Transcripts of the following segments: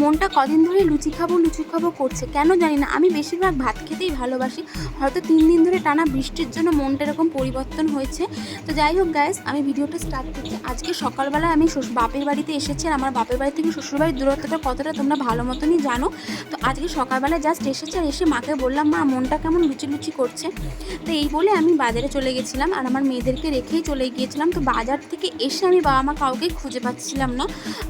মনটা কদিন ধরে লুচি খাব লুচি খাব করছে। কেন জানি না, আমি বেশিরভাগ ভাত খেতেই ভালোবাসি। হয়তো তিন দিন ধরে টানা বৃষ্টির জন্য মনটা এরকম পরিবর্তন হয়েছে। তো যাই হোক গ্যাস আমি ভিডিওটা স্টার্ট করছি। আজকে সকালবেলা আমি বাপের বাড়িতে এসেছি আর আমার বাপের বাড়ি থেকে শ্বশুরবাড়ির দূরত্বটা কতটা তোমরা ভালো মতনই জানো। তো আজকে সকালবেলা জাস্ট এসেছি আর এসে মাকে বললাম, মা, মনটা কেমন লুচি লুচি করছে? তো এই বলে আমি বাজারে চলে গেছিলাম আর আমার মেয়েদেরকে রেখেই চলে গিয়েছিলাম। তো বাজার থেকে এসে আমি বাবা মা কাউকে খুঁজে পাচ্ছিলাম না।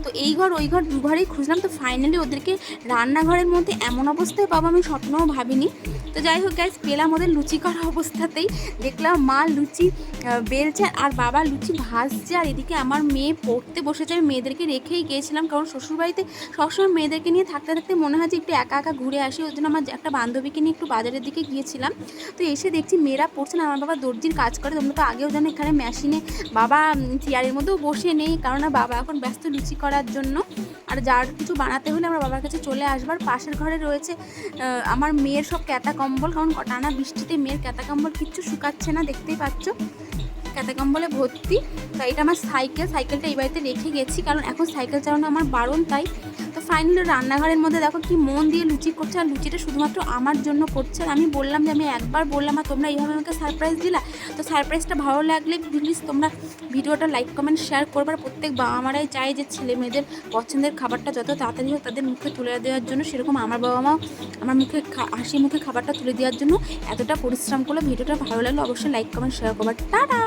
তো এই ঘর, ওই ঘর, দু ঘরেই খুঁজলাম। তো ফাইনালি ওদেরকে রান্নাঘরের মধ্যে এমন অবস্থায় পাবো আমি স্বপ্নও ভাবিনি। তো যাই হোক গ্যাস পেলাম ওদের লুচি করা অবস্থাতেই। দেখলাম মা লুচি বেলছে আর বাবা লুচি ভাজছে। আর এদিকে আমার মেয়ে পড়তে বসেছে। আমি মেয়েদেরকে রেখেই গিয়েছিলাম কারণ শ্বশুরবাড়িতে সবসময় মেয়েদেরকে নিয়ে থাকতে থাকতে মনে হয় যে একটু একা একা ঘুরে আসি। ওই জন্য আমার একটা বান্ধবীকে নিয়ে একটু বাজারের দিকে গিয়েছিলাম। তো এসে দেখছি মেয়েরা পড়ছে না। আমার বাবা দর্জির কাজ করে। তোমরা তো আগেও জানো এখানে মেশিনে বাবা চেয়ারের মধ্যেও বসে নেই। কারণ বাবা এখন ব্যস্ত লুচি করার জন্য। আর যার কিছু বানাতে হলে আমার বাবার কাছে চলে আসবার। পাশের ঘরে রয়েছে আমার মেয়ের সব ক্যাতা কম্বল, কারণ টানা বৃষ্টিতে মেয়ের ক্যাতা কম্বল কিচ্ছু শুকাচ্ছে না, দেখতেই পাচ্ছ। ক্যাতা কম্বলে ভর্তি। তাই এটা আমার সাইকেল, সাইকেলটা এই বাড়িতে রেখে গেছি, কারণ এখন সাইকেল চালানো আমার বারণ, তাই তো ফাইনালি রান্নাঘরের মধ্যে দেখো কি মন দিয়ে লুচি করছে, আর লুচিটা শুধুমাত্র আমার জন্য করছে। আমি বললাম যে, আমি একবার বললাম, আর তোমরা এইভাবে আমাকে সারপ্রাইজ দিলা। তো সারপ্রাইজটা ভালো লাগলে প্লিজ তোমরা ভিডিওটা লাইক কমেন্ট শেয়ার করবার প্রত্যেক বাবা মারাই চায় যে ছেলে মেয়েদের পছন্দের খাবারটা যত তাড়াতাড়ি হোক তাদের মুখে তুলে দেওয়ার জন্য। সেরকম আমার বাবা মাও আমার মুখে হাসি মুখে খাবারটা তুলে দেওয়ার জন্য এতটা পরিশ্রম করল। ভিডিওটা ভালো লাগলে, অবশ্যই লাইক কমেন্ট শেয়ার করবার টাটা!